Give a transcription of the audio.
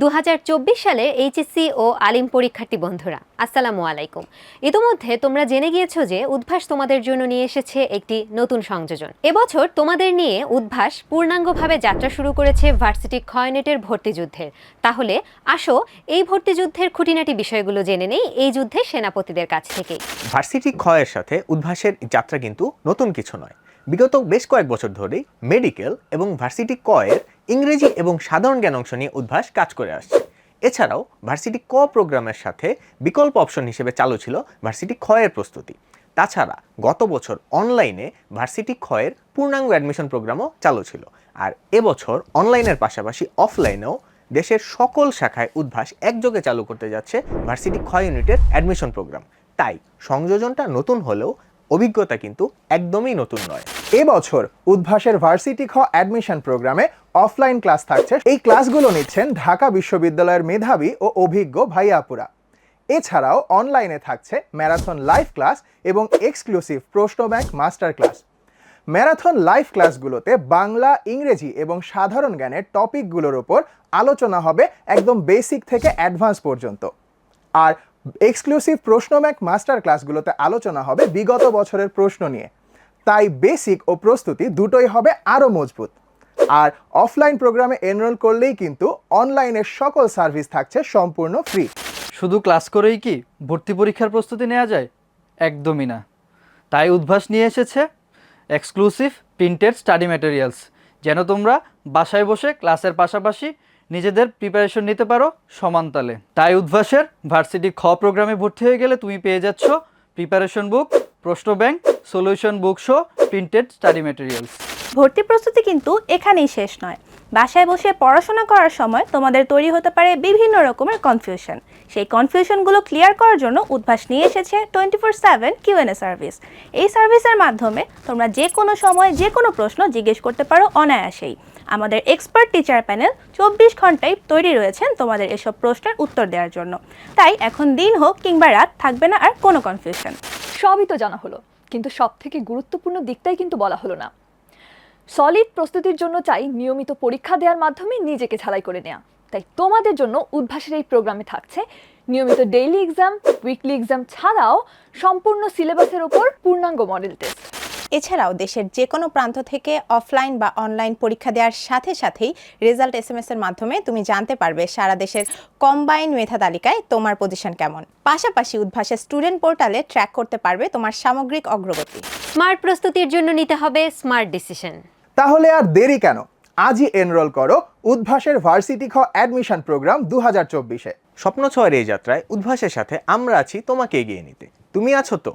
দুহাজার চব্বিশ সালে এইচএসসি ও আলিম পরীক্ষার্থী বন্ধুরা, আসসালামু আলাইকুম। ইতোমধ্যে তোমরা জেনে গিয়েছো যে উদ্ভাস তোমাদের জন্য নিয়ে এসেছে একটি নতুন সংযোজন। এবছর তোমাদের নিয়ে উদ্ভাস পূর্ণাঙ্গভাবে যাত্রা শুরু করেছে ভার্সিটি ক্ষয়নেটের ভর্তি যুদ্ধের। তাহলে আসো, এই ভর্তি যুদ্ধের খুঁটিনাটি বিষয়গুলো জেনে নেই, এই যুদ্ধে সেনাপতিদের কাছ থেকেই। ভার্সিটি ক্ষয়ের সাথে উদ্ভাসের যাত্রা কিন্তু নতুন কিছু নয়। বিগত বেশ কয়েক বছর ধরেই মেডিকেল এবং ভার্সিটি কয়ের ইংরেজি এবং সাধারণ জ্ঞান অংশ নিয়ে উদ্ভাস কাজ করে আসছে। এছাড়াও, ভার্সিটি ক প্রোগ্রামের সাথে বিকল্প অপশন হিসেবে চালু ছিল ভার্সিটি ক্ষয়ের প্রস্তুতি। তাছাড়া, গত বছর অনলাইনে ভার্সিটি ক্ষয়ের পূর্ণাঙ্গ অ্যাডমিশন প্রোগ্রামও চালু ছিল। আর এবছর অনলাইনের পাশাপাশি অফলাইনেও দেশের সকল শাখায় উদ্ভাস একযোগে চালু করতে যাচ্ছে ভার্সিটি ক্ষয় ইউনিটের অ্যাডমিশন প্রোগ্রাম। তাই, সংযোজনটা নতুন হলেও অভিজ্ঞতা কিন্তু একদমই নতুন নয়। এবছর উদ্ভাসের ভার্সিটি খ অ্যাডমিশন প্রোগ্রামে অফলাইন ক্লাস থাকছে। এই ক্লাসগুলো নিচ্ছেন ঢাকা বিশ্ববিদ্যালয়ের মেধাবী ও অভিজ্ঞ ভাইয়াপুরা। এছাড়াও অনলাইনে থাকছে ম্যারাথন লাইভ ক্লাস এবং এক্সক্লুসিভ প্রশ্ন bank master class. Marathon live ক্লাসগুলোতে বাংলা, ইংরেজি এবং সাধারণ জ্ঞানের টপিকগুলোর ওপর আলোচনা হবে একদম বেসিক থেকে অ্যাডভান্স পর্যন্ত। আর এক্সক্লুসিভ প্রশ্ন ব্যাংক মাস্টার ক্লাসগুলোতে আলোচনা হবে বিগত বছরের প্রশ্ন নিয়ে। তাই বেসিক ও প্রস্তুতি দুটোই হবে আরও মজবুত। আর অফলাইন প্রোগ্রামে এনরোল করলেই কিন্তু অনলাইনের সকল সার্ভিস থাকছে সম্পূর্ণ ফ্রি শুধু ক্লাস করেই কি ভর্তি পরীক্ষার প্রস্তুতি নেওয়া যায়? একদমই না। তাই উদ্ভাস নিয়ে এসেছে এক্সক্লুসিভ প্রিন্টেড স্টাডি ম্যাটেরিয়ালস যেন তোমরা বাসায় বসে ক্লাসের পাশাপাশি নিজেদের প্রিপারেশন নিতে পারো সমানতালে তাই উদ্ভাসের ভার্সিটি খ প্রোগ্রামে ভর্তি হয়ে গেলে তুমি পেয়ে যাচ্ছ প্রিপারেশন বুক প্রশ্ন ব্যাংক সলিউশন বুক শো প্রিন্টেড স্টাডি ম্যাটেরিয়ালস ভর্তি প্রস্তুতি কিন্তু এখানেই শেষ নয়। বাসায় বসে পড়াশোনা করার সময় তোমাদের তৈরি হতে পারে বিভিন্ন রকমের কনফিউশন সেই কনফিউশনগুলো ক্লিয়ার করার জন্য উদ্ভাস নিয়ে এসেছে twenty four seven QnA service এই সার্ভিসের মাধ্যমে তোমরা যে কোনো সময় যে কোনো প্রশ্ন জিজ্ঞেস করতে পারো অনায়াসেই। আমাদের এক্সপার্ট টিচার প্যানেল চব্বিশ ঘন্টায় তৈরি রয়েছেন তোমাদের এসব প্রশ্নের উত্তর দেওয়ার জন্য। তাই এখন দিন হোক কিংবা রাত, থাকবে না আর কোনো কনফিউশন সবই তো জানা হলো, কিন্তু সব থেকে গুরুত্বপূর্ণ দিকটাই কিন্তু বলা হলো না। সলিড প্রস্তুতির জন্য চাই নিয়মিত পরীক্ষা দেওয়ার মাধ্যমে নিজেকে ছাড়াই করে নেওয়া তাই তোমাদের জন্য উদ্ভাসের এই প্রোগ্রামে থাকছে নিয়মিত ডেইলি এক্সাম উইকলি এক্সাম ছাড়াও সম্পূর্ণ সিলেবাসের ওপর পূর্ণাঙ্গ মডেল টেস্ট এছাড়াও দেশের যে কোনো প্রান্ত থেকে অফলাইন বা অনলাইন পরীক্ষা দেওয়ার সাথে সাথেই রেজাল্ট এস এম এর মাধ্যমে তুমি জানতে পারবে সারা দেশের কম্বাইন মেধা তালিকায় তোমার পজিশন কেমন। পাশাপাশি উদ্ভাসের স্টুডেন্ট পোর্টালে ট্র্যাক করতে পারবে তোমার সামগ্রিক অগ্রগতি। স্মার্ট প্রস্তুতির জন্য নিতে হবে স্মার্ট ডিসিশন তাহলে আর দেরি কেন? আজই এনরোল করো উদ্ভাসের ভার্সিটি খ অ্যাডমিশন প্রোগ্রাম দু হাজার চব্বিশে। স্বপ্ন ছয়ের এই যাত্রায় উদ্ভাসের সাথে আমরা আছি তোমাকে এগিয়ে নিতে। তুমি আছো তো?